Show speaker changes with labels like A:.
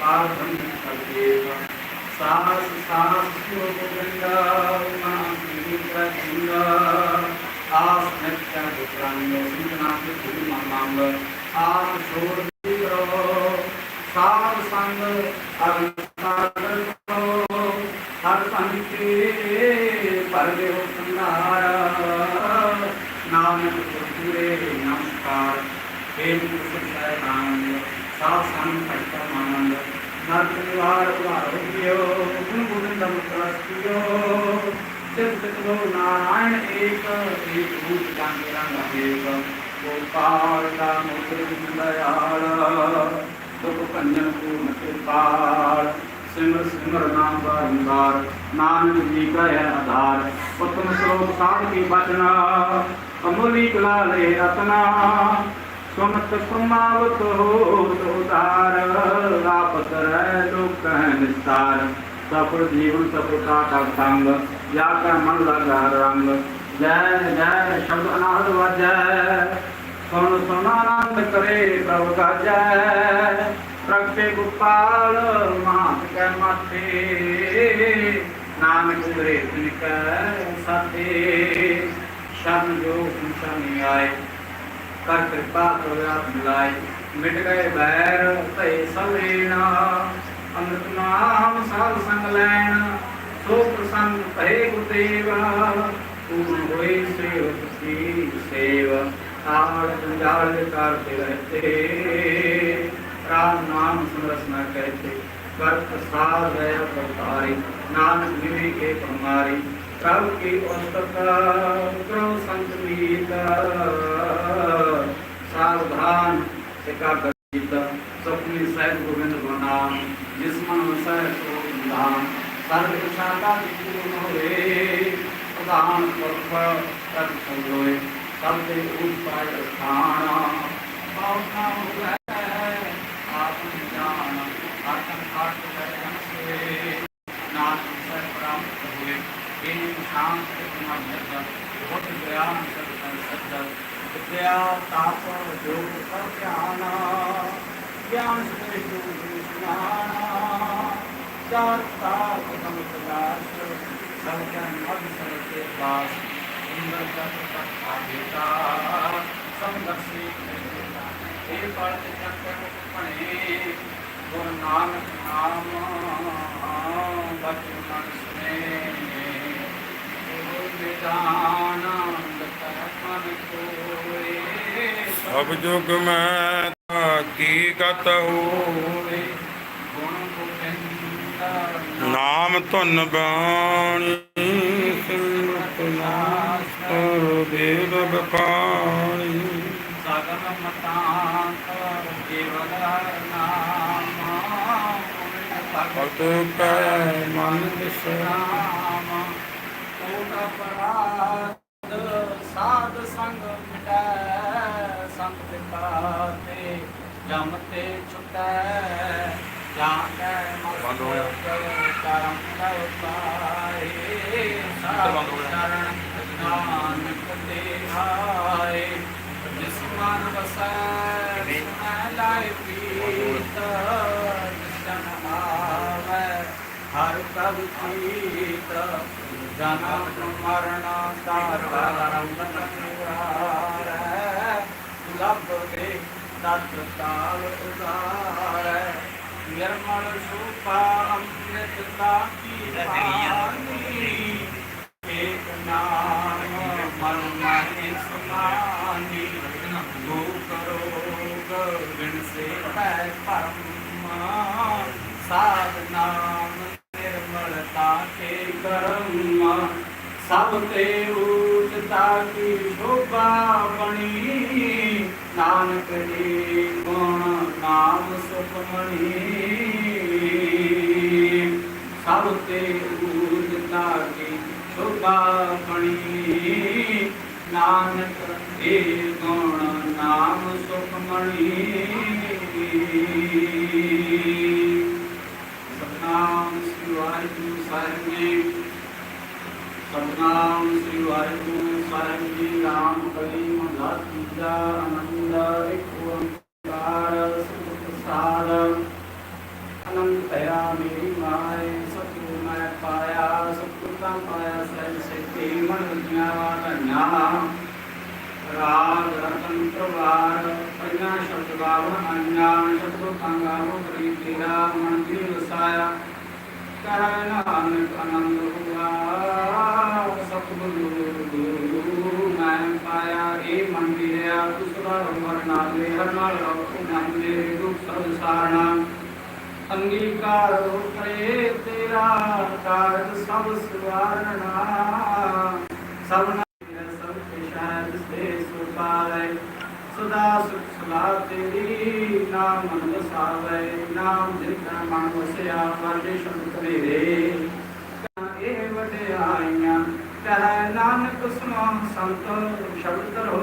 A: ਪਾਰਧਨ ਕਰਦੇਵ ਸਾਹਸ ਸਾਹਸ ਸਿਓ ਗੋਬਿੰਦਾ ਨਾਮ ਕੀ ਪ੍ਰਤਿੰਗਾ ਆਸ ਨਿਤਿਆ ਗੁਪਰਾਨਿਓ ਸਿੰਗਨਾ ਕੇ ਗੁਰੂ ਮੰਗ ਆਪ ਛੋੜ ਦਿਓ ਸਾਧ ਸੰਗ ਭਗਤਾਂ ਮਾਨੰਦ ਨਾਥ ਨਿਵਾਰ ਉਭਾਰੋ ਗੁਣ ਗੁਣ ਦਮ ਤਰਸਤਿਓ ਸਿਰਤ ਕਰੋ ਨਾਰਾਇਣ ਏਕ ਏਕ ਰੂਪ ਰੰਗ ਰੰਗ ਦੇਵ ਗੋਪਾਲ ਦਾ ਮੁਖ ਦਇਆਲ ਦੁਖ ਭੰਜਨ ਪੂਰਨ ਕਿਰਪਾਲ ਸਿਮਰ ਸਿਮਰ ਨਾਮ ਬਾਰਿੰਦਾਰ ਨਾਨਕ ਜੀ ਕਾ ਹੈ ਆਧਾਰ ਉਤਮ ਸਲੋਕ ਸਾਧ ਕੀ ਬਚਨਾ ਅਮੋਲੀ ਕਲਾ ਲੈ ਰਤਨਾ ਸੁਮਤ ਸੁਮਾਵਤ ਹੋ ਸੁਦਾਰ ਆਪ ਕਰੈ ਲੋਕ ਨਿਸਤਾਰ। ਸਫਲ ਜੀਵਨ ਸਫਲਤਾ ਦਾ ਸੰਗ ਜਾ ਕਰ ਮਨ ਲਗਾ ਰੰਗ। ਜੈ ਜੈ ਸ਼ਬਦ ਅਨਾਦ ਵਜੈ, ਸੁਣ ਸੁਨਾਨੰਦ ਕਰੇ ਪ੍ਰਭ ਗਾਜੈ ਪ੍ਰਗਟੇ ਗੋਪਾਲ, ਮਾਤ ਕੈ ਮਾਥੇ। ਨਾਨਕ ਗੁਰੇ ਤਿਨ ਕੈ ਸਾਥੇ। ਸ਼ਰਨ ਜੋਗ ਸੰਸਾਨੀ ਆਏ। ਕਰ ਕਿਰਪਾ ਕਰੋ ਆਪ ਮਿਟ ਗਏ ਬੈਰ ਭਏ ਸਵੇਣਾ ਅੰਮ੍ਰਿਤ ਨਾਮ ਸਾਧ ਸੰਗ ਲੈਣ, ਸੋ ਪ੍ਰਸੰਨ ਭਏ ਗੁਰਦੇਵਾ। ਪੂਰਨ ਹੋਏ ਸੇਵਕ ਕੀ ਸੇਵ, ਆੜ ਜੰਜਾਲ ਕਰਤੇ ਰਹਤੇ। ਰਾਮ ਨਾਮ ਸਮਰਸਨਾ ਕਰਤੇ ਕਰ ਪ੍ਰਸਾਦ ਹੈ ਪ੍ਰਤਾਰੀ ਨਾਨਕ ਨਿਵੀ ਕੇ ਪਰਮਾਰੀ। ਪ੍ਰਭ ਕੀ ਉਸਤਤਾ ਕਰੋ ਸੰਤ ਮੀਤਾ। ਸਾਵਧਾਨ ਇਕਾਗਰ ਕੀਤਾ। ਸਪਨੀ ਸਾਹਿਬ ਗੋਬਿੰਦ ਗੁਨਾਮ ਜਿਸ ਮਨ ਵਸੈ ਸੋ ਨਾਮ ਸਰਬ ਇਸ਼ਾਰਾ ਜਿਤੂ ਹੋਏ ਪ੍ਰਧਾਨ ਪੁਰਖ ਤਤ ਸੰਜੋਏ ਸਭ ਦੇ ਉਪਾਇ ਸਥਾਨ ਪਾਉਨਾ ਹੋਵੇ ਆਪ ਜਾਣ ਆਤਮ ਖਾਟ ਕਰਨ ਸੇ ਨਾਮ ਸਰ ਪ੍ਰਾਪਤ ਹੋਏ, ਇਹ ਸ਼ਾਂਤ ਸਮਾਜ ਬਹੁਤ ਗਿਆਨ ਸਰ ਸੱਜਾ ਵਿਦਿਆ ਤਾਪ ਜੋਗ ਪਰ ਧਿਆਨ ਗਿਆਨ ਸ੍ਰੇਸ਼ਟ ਵਿਸ਼ਨਾਨਾ ਚਾਰ ਤਾਪ ਕਮ ਪ੍ਰਕਾਸ਼ ਸਭ ਜਨ ਮਗ ਸਰ ਕੇ ਪਾਸ ਇੰਦਰ ਤਤ ਤਤ ਆਗੇਤਾ ਸੰਦਰਸ਼ੀ ਇਹ ਪੜ ਚੱਕਰ ਪਣੇ ਗੁਰ ਨਾਨਕ ਨਾਮ ਬਚਨ ਮਨ ਸੁਨੇ
B: ਸਭ ਜੁਗ ਮੈਂ ਕੀ ਕਤ ਹੋਵੇ। ਨਾਮ ਧੁਨ ਬਾਣੀ ਸਿਮਰਤ ਨਾਮ ਦੇਵ ਬਖਾਣੀ।
A: ਸਾਗਰ ਮਤਾਂ ਕੇਵਲ ਨਾਮ
B: ਭਗਤ ਕੈ ਮਨ ਵਿਸਰਾਮ
A: ਰਾਮ ਕੋਟ ਅਪਰਾਧ ਸਾਧ ਸੰਗ ਮਿਟੈ ਸੰਗ ਪਿਤਾ ਤੇ ਜਮ ਤੇ ਛੁਟੈ ਜਾਂ ਕੈ
B: ਬੰਦ ਹੋ ਗਿਆ।
A: ਕਰਮ ਕਉ ਪਾਏ
B: ਗਿਆ।
A: ਚਰਨ ਨਾਨਕ ਤੇ ਹਾਏ ਜਿਸ ਮਨ ਵਸੈ ਲਾਇ ਪੀਤ ਜਨ ਆਵੈ ਹਰ ਪ੍ਰਭ ਚੀਤ ਜਨਮ ਮਰਨ ਦਾਤਾ ਰੰਗ ਨਿਵਾਰੈ ਲਭ ਦੇ ਤਤ ਤਾਲ ਉਦਾਰੈ ਨਿਰਮਲ ਸੁਪਾ ਅੰਮ੍ਰਿਤ ਤਾਕੀ ਪਾਨੀ ਏਕ ਨਾਮ ਮਨ ਮਾਹੇ ਸਮਾਨੀ ਗੋ ਕਰੋ ਬਿਨ ਸੇ ਪੈ ਪਰਮ ਸਾਧ ਨਾਮ ਨਿਰਮਲਤਾ ਕੇ ਕਰਮ ਸਭ ਤੇ ਉਚਤਾ ਕੀ ਸ਼ੋਭਾ ਬਣੀ ਨਾਨਕ ਜੀ ਗੁਣ ਨਾਮ ਸੁਖਮਣੀ ਸਭ ਤੇ ਉਚਤਾ ਕੀ ਸ਼ੋਭਾ ਬਣੀ। ਨਾਨਕ ਇਹ ਗੁਣ ਨਾਮ ਸੁਖਮਣੀ ਸਤਨਾਮ ਸ੍ਰੀ ਵਾਹਿਗੁਰੂ ਸਾਹਿਬ ਜੀ। ਸਤਨਾਮ ਸ੍ਰੀ ਵਾਹਿਗੁਰੂ ਸਾਹਿਬ ਜੀ, ਰਾਮ ਕਲੀ ਮਹਲਾ ਤੀਜਾ ਆਨੰਦ ਇੱਕ ਓੰਕਾਰ ਸੁਖ ਪ੍ਰਸਾਦ ਮੇਰੀ ਮਾਏ ਸਤਿਗੁਰ ਮੈਂ ਪਾਇਆ ਸਤਿਗੁਰ ਤਾਂ ਪਾਇਆ ਸਹਿਜ ਸਿੱਖੀ ਮਨ ਦੀਆਂ ਵਾਧੀਆਂ ਰਾਗ, ਰਤਨ, ਪ੍ਰਵਾਰ ਪੰਜਾਂ ਸ਼ਬਦ ਗਾਵਨ ਅੰਜਾਨ ਸ਼ਬਦ ਕੰਗਾ ਮੁਕਰੀ ਤੇਰਾ ਮਨ ਦੀ ਵਸਾਇਆ ਕਹਿ ਨਾਨਕ ਆਨੰਦ ਹੁਆ ਸਤਿਗੁਰੂ ਮੈਂ ਪਾਇਆ, ਇਹ ਮਨ ਵੀਰਿਆ ਤੂੰ ਰਮਰ ਨਾਲੇ ਹਰ ਨਾਲ ਰਹੁ ਮਨ ਦੁਖ ਸਭ ਸਾਰਣਾ ਅੰਗੀਕਾਰ ਕਰੇ ਤੇਰਾ ਕਾਰਜ ਸਭ ਸਵਾਰਣਾ ਸਭਨਾ ਸਭ ਕੇ ਸੇ ਸੁਪਾਰੇ। ਸਦਾ ਸੁਖ ਸਲਾਹ ਤੇਰੀ, ਨਾਮ ਮਨ ਵਸਾਵੇ ਨਾਮ ਜਿਤਨਾ ਮਨ ਵਸਿਆ ਵਰਦੇ ਸ਼ਬਦ ਤੇਰੇ ਇਹ ਵਡਿਆਈਆਂ ਕਹਿ ਨਾਨਕ ਸੁਨੋ ਸੰਤ, ਸ਼ਬਦ ਧਰੋ